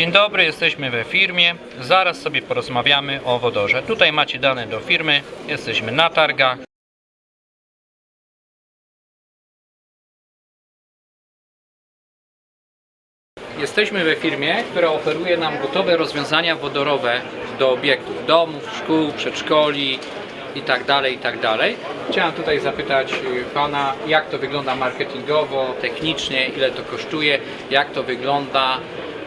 Dzień dobry, jesteśmy we firmie. Zaraz sobie porozmawiamy o wodorze. Tutaj macie dane do firmy. Jesteśmy na targach. Jesteśmy we firmie, która oferuje nam gotowe rozwiązania wodorowe do obiektów domów, szkół, przedszkoli i tak dalej, i tak. Chciałem tutaj zapytać y, Pana, jak to wygląda marketingowo, technicznie, ile to kosztuje, jak to wygląda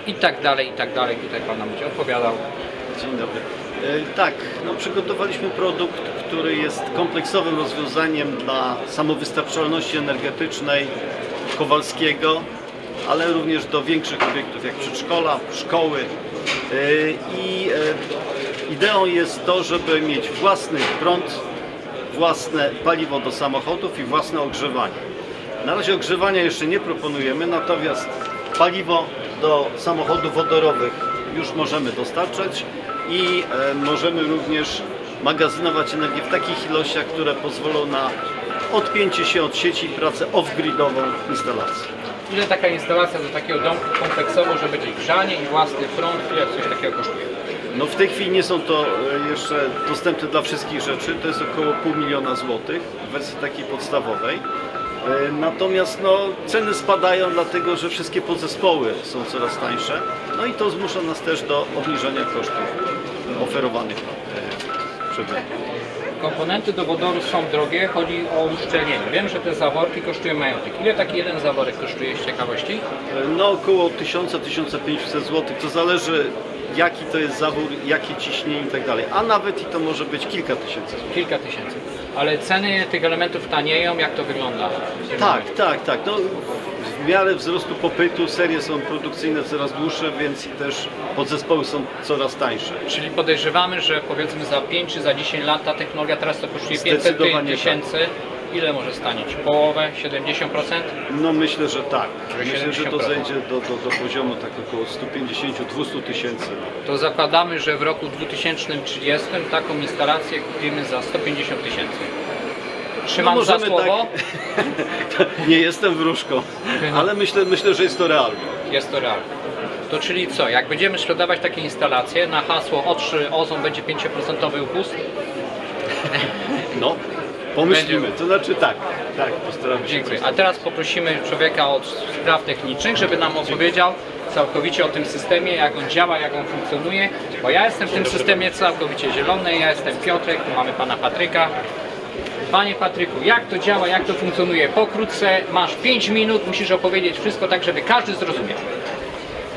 i tak dalej, i tak dalej. Tutaj Pan nam będzie odpowiadał. Dzień dobry. E, Tak, no przygotowaliśmy produkt, który jest kompleksowym rozwiązaniem dla samowystarczalności energetycznej Kowalskiego, ale również do większych obiektów jak przedszkola, szkoły. E, I e, ideą jest to, żeby mieć własny prąd, własne paliwo do samochodów i własne ogrzewanie. Na razie ogrzewania jeszcze nie proponujemy, natomiast paliwo do samochodów wodorowych już możemy dostarczać i e, możemy również magazynować energię w takich ilościach, które pozwolą na odpięcie się od sieci i pracę off-gridową instalacji. Ile taka instalacja do takiego domku kompleksowo, że będzie grzanie i własny prąd, ile coś takiego kosztuje? No w tej chwili nie są to e, jeszcze dostępne dla wszystkich rzeczy, to jest około pół miliona złotych w wersji takiej podstawowej. E, Natomiast no, ceny spadają dlatego, że wszystkie podzespoły są coraz tańsze. No i to zmusza nas też do obniżenia kosztów oferowanych e, przedmiotów. Komponenty do wodoru są drogie, chodzi o uszczelnienie. Wiem, że te zaworki kosztują majątek. Ile taki jeden zaworek kosztuje z ciekawości? E, No około 1000-1500 zł. To zależy jaki to jest zawór, jakie ciśnienie i tak dalej. A nawet i to może być kilka tysięcy złotych. Kilka tysięcy. Ale ceny tych elementów tanieją, jak to wygląda? Tak, tak, tak. No, w miarę wzrostu popytu serie są produkcyjne coraz dłuższe, więc też podzespoły są coraz tańsze. Czyli podejrzewamy, że powiedzmy za 5 czy za 10 lat ta technologia teraz to kosztuje 500 Zdecydowanie tysięcy. Ile może stanieć? Połowę? 70%? No myślę, że tak. Myślę, że to 70%. zejdzie do, do, do poziomu tak około 150-200 tysięcy. To zakładamy, że w roku 2030 taką instalację kupimy za 150 tysięcy. Trzymam No za słowo. Nie jestem wróżką, ale myślę, myślę, że jest to realne. Jest to realne. To czyli co? Jak będziemy sprzedawać takie instalacje na hasło O3 Ozon będzie 5% upust? No, pomyślimy. To znaczy tak, tak, postaramy się. Dziękuję. A teraz poprosimy człowieka od spraw technicznych, żeby nam opowiedział całkowicie o tym systemie, jak on działa, jak on funkcjonuje, bo ja jestem w tym systemie całkowicie zielony, ja jestem Piotrek, tu mamy pana Patryka. Panie Patryku, jak to działa, jak to funkcjonuje? Pokrótce, masz 5 minut, musisz opowiedzieć wszystko tak, żeby każdy zrozumiał.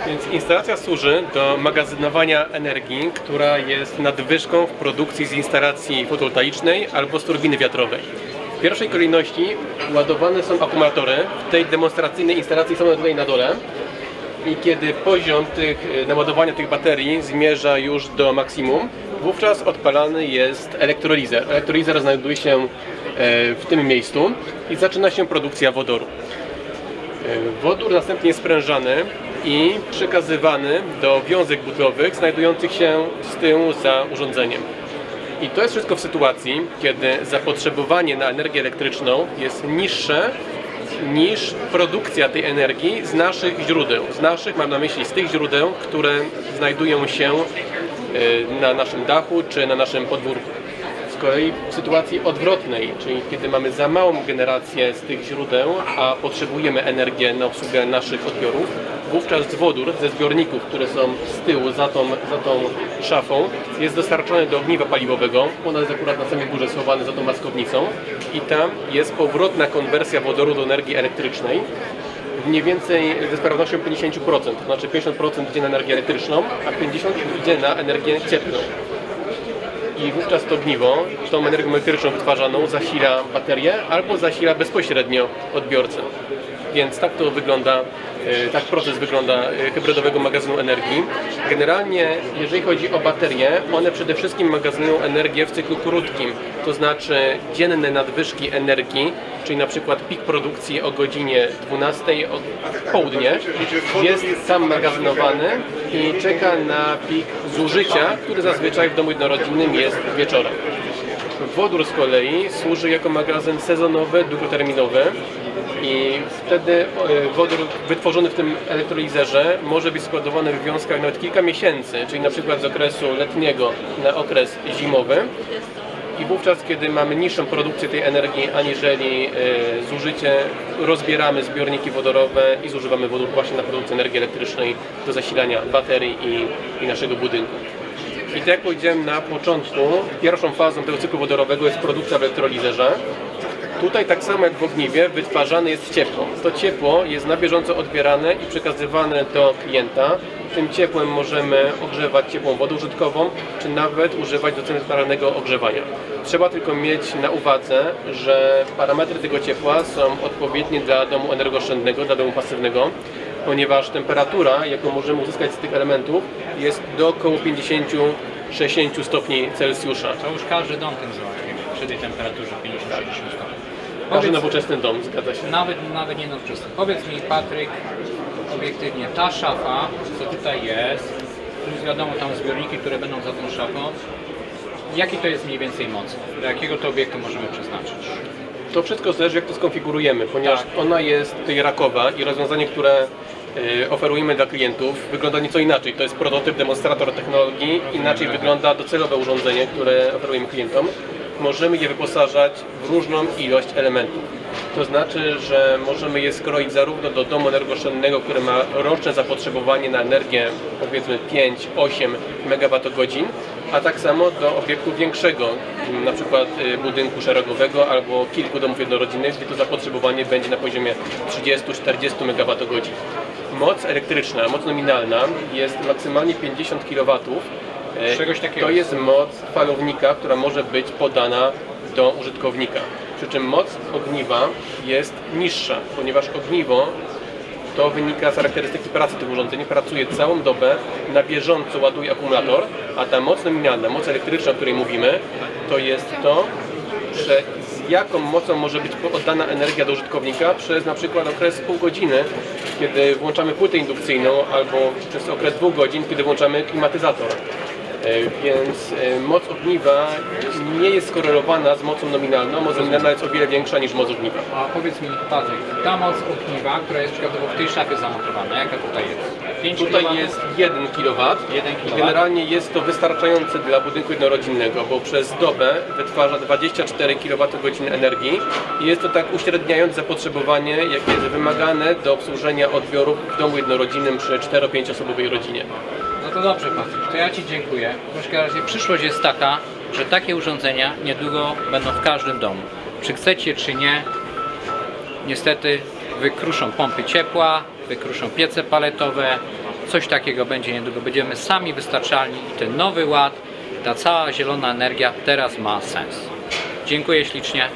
Więc instalacja służy do magazynowania energii, która jest nadwyżką w produkcji z instalacji fotowoltaicznej albo z turbiny wiatrowej. W pierwszej kolejności ładowane są akumulatory. W tej demonstracyjnej instalacji są one tutaj na dole. I kiedy poziom tych, e, naładowania tych baterii zmierza już do maksimum, wówczas odpalany jest elektrolizer. Elektrolizer znajduje się e, w tym miejscu i zaczyna się produkcja wodoru. Wodór następnie jest sprężany i przekazywany do wiązek butlowych znajdujących się z tyłu za urządzeniem. I to jest wszystko w sytuacji, kiedy zapotrzebowanie na energię elektryczną jest niższe niż produkcja tej energii z naszych źródeł. Z naszych, mam na myśli z tych źródeł, które znajdują się e, na naszym dachu czy na naszym podwórku. Z kolei w sytuacji odwrotnej, czyli kiedy mamy za małą generację z tych źródeł, a potrzebujemy energię na obsługę naszych odbiorów, wówczas wodór ze zbiorników, które są z tyłu za tą, za tą szafą, jest dostarczony do ogniwa paliwowego. Ona jest akurat na samej górze schowane za tą maskownicą i tam jest powrotna konwersja wodoru do energii elektrycznej mniej więcej ze sprawnością 50%, to znaczy 50% idzie na energię elektryczną, a 50% idzie na energię cieplną i wówczas to ogniwo, tą energią elektryczną wytwarzaną zasila baterię albo zasila bezpośrednio odbiorcę. Więc tak to wygląda, e, tak proces wygląda e, hybrydowego magazynu energii. Generalnie, jeżeli chodzi o baterie, one przede wszystkim magazynują energię w cyklu krótkim, to znaczy dzienne nadwyżki energii, czyli na przykład pik produkcji o godzinie 12 o w południe, jest sam magazynowany i czeka na pik zużycia, który zazwyczaj w domu jednorodzinnym jest wieczorem. Wodór z kolei służy jako magazyn sezonowy, długoterminowy i wtedy e, wodór wytworzony w tym elektrolizerze może być składowany w wiązkach nawet kilka miesięcy, czyli na przykład z okresu letniego na okres zimowy. I wówczas, kiedy mamy niższą produkcję tej energii aniżeli e, zużycie, rozbieramy zbiorniki wodorowe i zużywamy wodór właśnie na produkcję energii elektrycznej do zasilania baterii i, i naszego budynku. I tak jak powiedziałem na początku, pierwszą fazą tego cyklu wodorowego jest produkcja w elektrolizerze. Tutaj tak samo jak w ogniwie wytwarzane jest ciepło. To ciepło jest na bieżąco odbierane i przekazywane do klienta. Tym ciepłem możemy ogrzewać ciepłą wodę użytkową, czy nawet używać do centralnego ogrzewania. Trzeba tylko mieć na uwadze, że parametry tego ciepła są odpowiednie dla domu energooszczędnego, dla domu pasywnego, ponieważ temperatura, jaką możemy uzyskać z tych elementów, jest do około 50-60 stopni Celsjusza. To już każdy dom tym załatwimy przy tej temperaturze 50-60 stopni. Każdy nowoczesny dom, zgadza się. nawet, nawet nie nowoczesny. Powiedz mi Patryk, obiektywnie, ta szafa, co tutaj jest, plus wiadomo tam zbiorniki, które będą za tą szafą, jaki to jest mniej więcej moc? Do jakiego to obiektu możemy przeznaczyć? To wszystko zależy jak to skonfigurujemy, ponieważ Tak. ona jest tutaj rakowa i rozwiązanie, które oferujemy dla klientów wygląda nieco inaczej. To jest prototyp, demonstrator technologii, inaczej wygląda docelowe urządzenie, które oferujemy klientom. Możemy je wyposażać w różną ilość elementów. To znaczy, że możemy je skroić zarówno do domu energooszczędnego, który ma roczne zapotrzebowanie na energię powiedzmy 5-8 MWh, a tak samo do obiektu większego, na przykład y, budynku szeregowego albo kilku domów jednorodzinnych, gdzie to zapotrzebowanie będzie na poziomie 30-40 MWh. Moc elektryczna, moc nominalna jest maksymalnie 50 kW. E, Czegoś takiego. To jest moc falownika, która może być podana do użytkownika. Przy czym moc ogniwa jest niższa, ponieważ ogniwo to wynika z charakterystyki pracy tych urządzeń. Pracuje całą dobę, na bieżąco ładuje akumulator, a ta moc nominalna, moc elektryczna, o której mówimy, to jest to, że z jaką mocą może być oddana energia do użytkownika przez na przykład okres pół godziny, kiedy włączamy płytę indukcyjną, albo przez okres dwóch godzin, kiedy włączamy klimatyzator. E, Więc e, moc ogniwa nie jest skorelowana z mocą nominalną. Moc nominalna jest o wiele większa niż moc ogniwa. A powiedz mi Patryk, ta moc ogniwa, która jest przykładowo w tej szafie zamontowana, jaka tutaj jest? 5 Tutaj kW? jest 1 kW. 1 kW. Generalnie jest to wystarczające dla budynku jednorodzinnego, bo przez dobę wytwarza 24 kWh energii i jest to tak uśredniając zapotrzebowanie, jakie jest wymagane do obsłużenia odbiorów w domu jednorodzinnym przy 4-5 osobowej rodzinie. To dobrze Patryk, to ja Ci dziękuję. W każdym razie przyszłość jest taka, że takie urządzenia niedługo będą w każdym domu. Czy chcecie, czy nie, niestety wykruszą pompy ciepła, wykruszą piece paletowe, coś takiego będzie niedługo. Będziemy sami wystarczalni i ten nowy ład, ta cała zielona energia teraz ma sens. Dziękuję ślicznie.